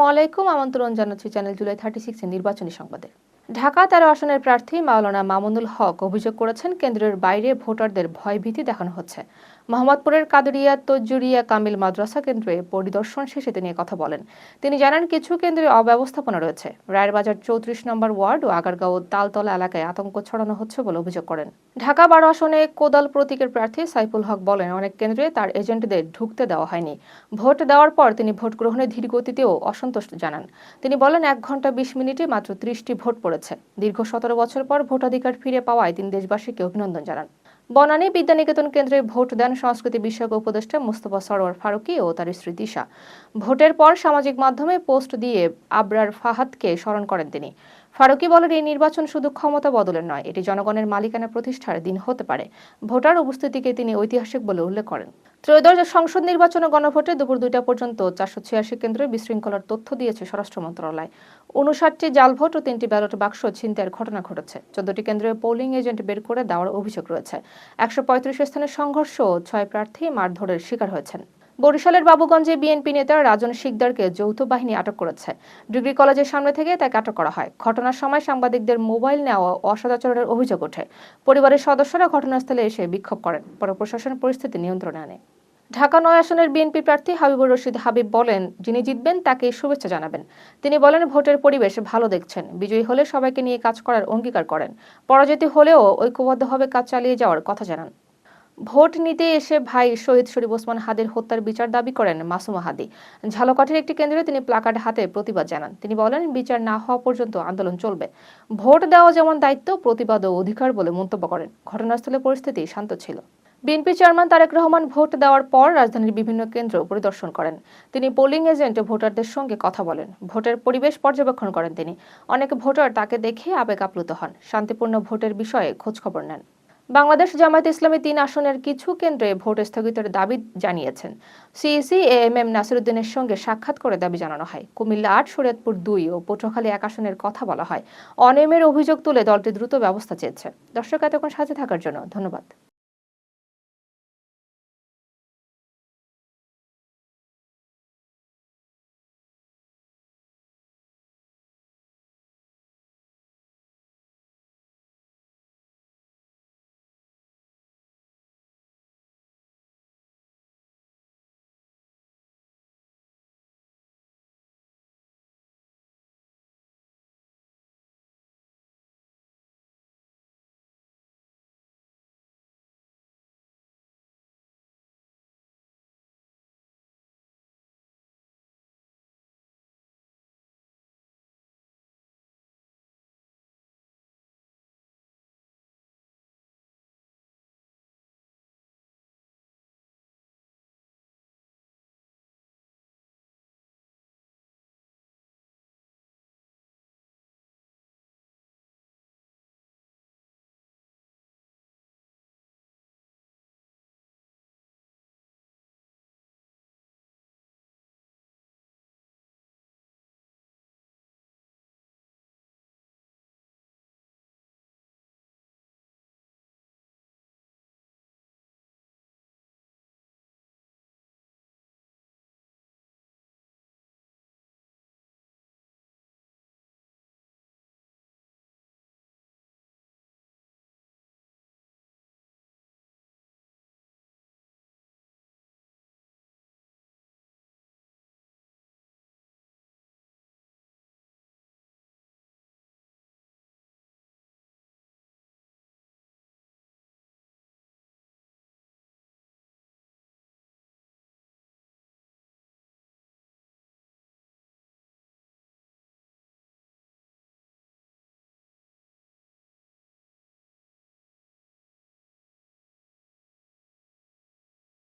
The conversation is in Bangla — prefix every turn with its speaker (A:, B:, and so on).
A: আসসালামু আলাইকুম, আমন্ত্রণ জানাচ্ছি চ্যানেল জুলাই থার্টি সিক্স নির্বাচনী সংবাদে। ঢাকা তেরো আসনের প্রার্থী মাওলানা মামুনুল হক অভিযোগ করেছেন, কেন্দ্রের বাইরে ভোটারদের ভয়ভীতি দেখানো হচ্ছে। মোহাম্মদপুরের কাদরিয়া তজ্জুরিয়া কামিল মাদ্রাসা কেন্দ্রে পরিদর্শন শেষে তিনি কথা বলেন। তিনি জানান, কিছু কেন্দ্রে অব্যবস্থাপনা রয়েছে। রায়ের বাজার চৌত্রিশ নম্বর ওয়ার্ড ও আগারগাঁও তালতলা এলাকায় আতঙ্ক ছড়ানো হচ্ছে বলে অভিযোগ করেন। ঢাকা বারো আসনে কোদাল প্রতীকের প্রার্থী সাইফুল হক বলেন, অনেক কেন্দ্রে তার এজেন্টদের ঢুকতে দেওয়া হয়নি। ভোট দেওয়ার পর তিনি ভোট গ্রহণের ধীর গতিতেও অসন্তোষ জানান। তিনি বলেন, এক ঘণ্টা বিশ মিনিটে মাত্র ত্রিশটি ভোট পড়েছে। দীর্ঘ সতেরো বছর পর ভোটাধিকার ফিরে পাওয়ায় তিনি দেশবাসীকে অভিনন্দন জানান। বনানী বিদ্যানিকেতন কেন্দ্রে ভোট দেন সংস্কৃতি বিষয়ক উপদেষ্টা মুস্তফা সরোয়ার ফারুকি ও তার স্ত্রী দিশা। ভোটের পর সামাজিক মাধ্যমে পোস্ট দিয়ে আবরার ফাহাদকে স্মরণ করেন তিনি। ফারুকী বলেন, এই নির্বাচন শুধু ক্ষমতা বদলের নয়, এটি জনগণের মালিকানা প্রতিষ্ঠার দিন হতে পারে। ভোটার উপস্থিতিকে তিনি ঐতিহাসিক বলে উল্লেখ করেন। ত্রয়োদশ সংসদ নির্বাচন গণভোটে দুপুর দুইটা পর্যন্ত চারশো ছিয়াশি কেন্দ্রে বিশৃঙ্খলার তথ্য দিয়েছে স্বরাষ্ট্র মন্ত্রণালয়। উনষাটটি জাল ভোট ও তিনটি ব্যালট বাক্স ছিনতাইয়ের ঘটনা ঘটেছে। চোদ্দটি কেন্দ্রে পোলিং এজেন্ট বের করে দেওয়ার অভিযোগ রয়েছে। একশো পঁয়ত্রিশ স্থানে সংঘর্ষ ছয় প্রার্থী মারধরের শিকার হয়েছেন। বরিশালের বাবুগঞ্জে বিএনপি নেতা রাজন শিকদারকে যৌথ বাহিনী আটক করেছে। ডিগ্রি কলেজের সামনে থেকে তাকে আটক করা হয়। ঘটনার সময় সাংবাদিকদের মোবাইল নেওয়া অসদাচরণের অভিযোগ ওঠে। পরিবারের সদস্যরা ঘটনাস্থলে এসে বিক্ষোভ করেন। পরে প্রশাসন পরিস্থিতি নিয়ন্ত্রণে আনে। ঢাকা নয় আসনের বিএনপি প্রার্থী হাবিবুর রশিদ হাবিব বলেন, যিনি জিতবেন তাকে শুভেচ্ছা জানাবেন। তিনি বলেন, ভোটের পরিবেশ ভালো দেখছেন। বিজয়ী হলে সবাইকে নিয়ে কাজ করার অঙ্গীকার করেন। পরাজিত হলেও ঐক্যবদ্ধভাবে কাজ চালিয়ে যাওয়ার কথা জানান। ভোট নিতে এসে ভাই শহীদ শরীফ ওসমান হাদির হত্যার বিচার দাবি করেন মাসুমা হাদি। ঝালকাঠির একটি কেন্দ্রে তিনি প্লাকার্ড হাতে প্রতিবাদ জানান। তিনি বলেন, বিচার না হওয়া পর্যন্ত আন্দোলন চলবে। ভোট দেওয়া যেমন দায়িত্ব প্রতিবাদ ও অধিকার বলে মন্তব্য করেন। ঘটনাস্থলে পরিস্থিতি শান্ত ছিল। BNP chairman Tarique Rahman vote দেওয়ার পর রাজধানীর বিভিন্ন কেন্দ্র পরিদর্শন করেন। তিনি পোলিং এজেন্ট ভোটারদের সঙ্গে কথা বলেন। ভোটের পরিবেশ পর্যবেক্ষণ করেন তিনি। অনেক ভোটার তাকে দেখে আবেগ আপ্লুত হন। শান্তিপূর্ণ ভোটের বিষয়ে খোঁজখবর নেন। বাংলাদেশ জামায়াত ইসলামী তিন আসনের কিছু কেন্দ্রে ভোট স্থগিতের দাবি জানিয়েছেন। সিইসি এম এম নাসিরুদ্দিনের সঙ্গে সাক্ষাৎ করে দাবি জানানো হয়। কুমিল্লা আট শরীয়তপুর দুই ও পটুয়াখালী এক আসনের কথা বলা হয়। অনিয়মের অভিযোগ তুলে দলটি দ্রুত ব্যবস্থা চেয়েছে। দর্শক এতক্ষণ সাথে থাকার জন্য ধন্যবাদ।